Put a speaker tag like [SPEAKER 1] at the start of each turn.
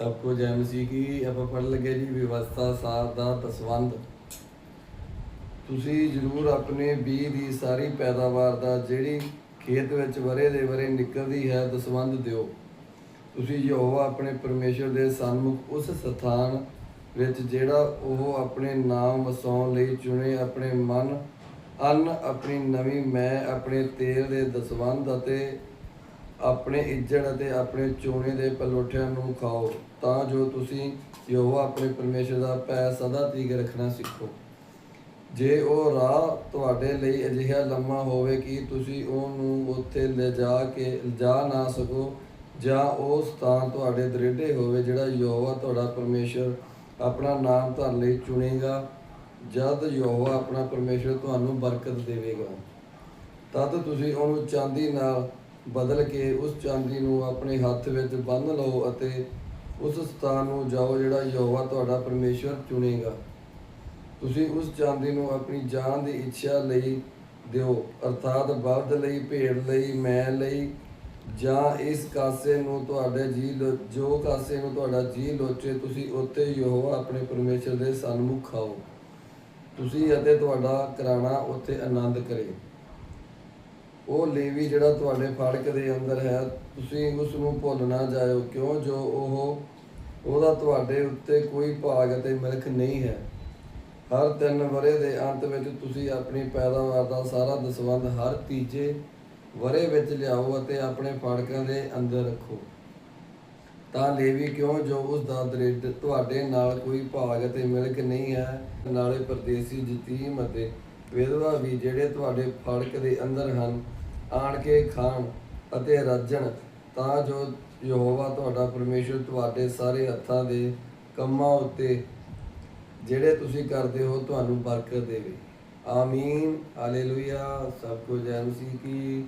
[SPEAKER 1] ਸਭ ਕੁਝ M C ਕਿ ਆਪਾਂ ਪੜ੍ਹ ਲੱਗੇ ਜੀ, ਵਿਵਸਥਾ, ਸਾਰ ਦਾ ਦਸਵੰਧ ਤੁਸੀਂ ਜ਼ਰੂਰ ਆਪਣੇ ਬੀਜ ਦੀ ਸਾਰੀ ਪੈਦਾਵਾਰ ਦਾ ਜਿਹੜੀ ਖੇਤ ਵਿੱਚ ਵਰੇ ਦੇ ਵਰੇ ਨਿਕਲਦੀ ਹੈ ਦਸਵੰਧ ਦਿਓ। ਤੁਸੀਂ ਯਹੋਵਾ ਆਪਣੇ ਪਰਮੇਸ਼ਰ ਦੇ ਸਨਮੁਖ ਉਸ ਸਥਾਨ ਵਿੱਚ ਜਿਹੜਾ ਉਹ ਆਪਣੇ ਨਾਮ ਵਸਾਉਣ ਲਈ ਚੁਣੇ ਆਪਣੇ ਮਨ, ਅੰਨ, ਆਪਣੀ ਨਵੀਂ ਮੈਂ, ਆਪਣੇ ਤੇਲ ਦੇ ਦਸਵੰਧ ਅਤੇ ਆਪਣੇ ਇੱਜੜ ਅਤੇ ਆਪਣੇ ਚੋਣੇ ਦੇ ਪਲੋਠਿਆਂ ਨੂੰ ਖਾਓ, ਤਾਂ ਜੋ ਤੁਸੀਂ ਯਹੋਵਾ ਆਪਣੇ ਪਰਮੇਸ਼ਰ ਦਾ ਭੈ ਸਦਾ ਤੀਕ ਰੱਖਣਾ ਸਿੱਖੋ। ਜੇ ਉਹ ਰਾਹ ਤੁਹਾਡੇ ਲਈ ਅਜਿਹਾ ਲੰਮਾ ਹੋਵੇ ਕਿ ਤੁਸੀਂ ਉਹਨੂੰ ਉੱਥੇ ਲਿਜਾ ਕੇ ਜਾ ਨਾ ਸਕੋ, ਜਾਂ ਉਹ ਸਥਾਨ ਤੁਹਾਡੇ ਦ੍ਰਿੜੇ ਹੋਵੇ ਜਿਹੜਾ ਯਹੋਵਾ ਤੁਹਾਡਾ ਪਰਮੇਸ਼ਰ ਆਪਣਾ ਨਾਮ ਧਰ ਲਈ ਚੁਣੇਗਾ, ਜਦ ਯਹੋਵਾ ਆਪਣਾ ਪਰਮੇਸ਼ਰ ਤੁਹਾਨੂੰ ਬਰਕਤ ਦੇਵੇਗਾ। ਤਦ ਤੁਸੀਂ ਉਹਨੂੰ ਚਾਂਦੀ ਨਾਲ ਬਦਲ ਕੇ ਉਸ ਚਾਂਦੀ ਨੂੰ ਆਪਣੇ ਹੱਥ ਵਿੱਚ ਬੰਨ੍ਹ ਲਓ ਅਤੇ ਉਸ ਸਥਾਨ ਨੂੰ ਜਾਓ ਜਿਹੜਾ ਯਹੋਵਾ ਤੁਹਾਡਾ ਪਰਮੇਸ਼ਰ ਚੁਣੇਗਾ। ਤੁਸੀਂ ਉਸ ਚਾਂਦੀ ਨੂੰ ਆਪਣੀ ਜਾਨ ਦੀ ਇੱਛਾ ਲਈ ਦਿਓ, ਅਰਥਾਤ ਬਲਦ ਲਈ, ਭੇਡ ਲਈ ਮੈਂ ਲਈ, ਜਾਂ ਇਸ ਕਾਸੇ ਨੂੰ ਤੁਹਾਡੇ ਜੀ ਲੋ- ਜੋ ਕਾਸੇ ਨੂੰ ਤੁਹਾਡਾ ਜੀ ਲੋਚੇ, ਤੁਸੀਂ ਉੱਥੇ ਯਹੋਵਾ ਆਪਣੇ ਪਰਮੇਸ਼ਰ ਦੇ ਸਨਮੁਖ ਖਾਓ ਤੁਸੀਂ ਅਤੇ ਤੁਹਾਡਾ ਘਰਾਣਾ ਉੱਥੇ ਆਨੰਦ ਕਰੇ। ਉਹ ਲੇਵੀ ਜਿਹੜਾ ਤੁਹਾਡੇ ਫੜਕ ਦੇ ਅੰਦਰ ਹੈ, ਤੁਸੀਂ ਉਸ ਨੂੰ ਭੁੱਲ ਨਾ ਜਾਇਓ, ਕਿਉਂ? ਜੋ ਉਹ, ਉਹਦਾ ਤੁਹਾਡੇ ਉੱਤੇ ਕੋਈ ਭਾਗ ਅਤੇ ਮਿਲਖ ਨਹੀਂ ਹੈ। ਹਰ ਤਿੰਨ ਵਰੇ ਦੇ ਅੰਤ ਵਿੱਚ ਤੁਸੀਂ ਆਪਣੀ ਪੈਦਾਵਾਰ ਦਾ ਸਾਰਾ ਦਸਵੰਧ ਹਰ ਤੀਜੇ ਵਰੇ ਵਿੱਚ ਲਿਆਓ ਅਤੇ ਆਪਣੇ ਫੜਕਾਂ ਦੇ ਅੰਦਰ ਰੱਖੋ। ਤਾਂ ਲੇਵੀ ਕਿਉਂ? ਜੋ ਉਸ ਦਾ ਦਰਿਦ ਤੁਹਾਡੇ ਨਾਲ ਕੋਈ ਭਾਗ ਅਤੇ ਮਿਲਕ ਨਹੀਂ ਹੈ, ਨਾਲੇ ਪਰਦੇਸੀ ਜਤੀਮ ਅਤੇ ਵਿਧਵਾ ਵੀ ਜਿਹੜੇ ਤੁਹਾਡੇ ਫੜਕ ਦੇ ਅੰਦਰ ਹਨ ਆਣ ਕੇ ਖਾਣ ਅਤੇ ਰੱਜਣ, ਤਾਂ ਜੋ ਯਹੋਵਾ ਤੁਹਾਡਾ ਪਰਮੇਸ਼ਰ ਤੁਹਾਡੇ ਸਾਰੇ ਹੱਥਾਂ ਦੇ ਕੰਮਾਂ ਉੱਤੇ, ਜਿਹੜੇ ਤੁਸੀਂ ਕਰਦੇ ਹੋ, ਤੁਹਾਨੂੰ ਬਰਕਤ ਦੇਵੇ। ਆਮੀਨ। ਹਾਲੇਲੂਇਆ। ਸਭ ਕੁਝ ਐਮ ਸੀ ਕੀ